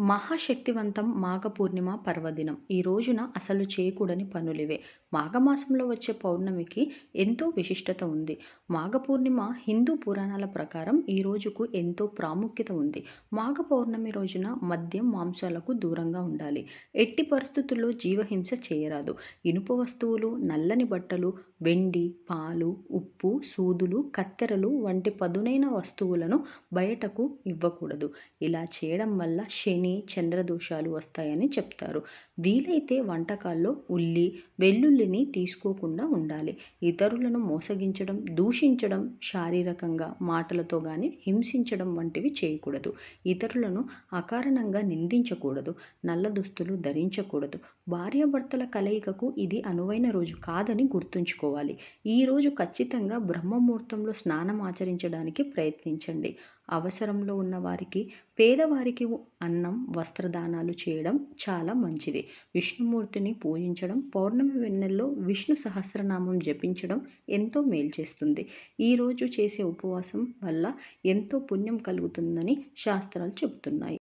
మహాశక్తివంతం మాఘ పూర్ణిమ పర్వదినం. ఈ రోజున అసలు చేయకూడని పనులివే. మాఘమాసంలో వచ్చే పౌర్ణమికి ఎంతో విశిష్టత ఉంది. మాఘ పూర్ణిమ హిందూ పురాణాల ప్రకారం ఈ రోజుకు ఎంతో ప్రాముఖ్యత ఉంది. మాఘ పౌర్ణమి రోజున మద్యం మాంసాలకు దూరంగా ఉండాలి. ఎట్టి పరిస్థితుల్లో జీవహింస చేయరాదు. ఇనుప వస్తువులు నల్లని బట్టలు వెండి పాలు ఉప్పు సూదులు కత్తెరలు వంటి పదునైన వస్తువులను బయటకు ఇవ్వకూడదు. ఇలా చేయడం వల్ల శని చంద్రదోషాలు వస్తాయని చెప్తారు. వీలైతే వంటకాల్లో ఉల్లి వెల్లుల్లిని తీసుకోకుండా ఉండాలి. ఇతరులను మోసగించడం దూషించడం శారీరకంగా మాటలతో కానీ హింసించడం వంటివి చేయకూడదు. ఇతరులను అకారణంగా నిందించకూడదు. నల్ల దుస్తులు ధరించకూడదు. భార్యాభర్తల కలయికకు ఇది అనువైన రోజు కాదని గుర్తుంచుకోవాలి. ఈరోజు ఖచ్చితంగా బ్రహ్మముహూర్తంలో స్నానం ఆచరించడానికి ప్రయత్నించండి. అవసరంలో ఉన్న వారికి పేదవారికి అన్నం వస్త్రదానాలు చేయడం చాలా మంచిది. విష్ణుమూర్తిని పూజించడం పౌర్ణమి వెన్నెల్లో విష్ణు సహస్రనామం జపించడం ఎంతో మేలు చేస్తుంది. ఈరోజు చేసే ఉపవాసం వల్ల ఎంతో పుణ్యం కలుగుతుందని శాస్త్రాలు చెబుతున్నాయి.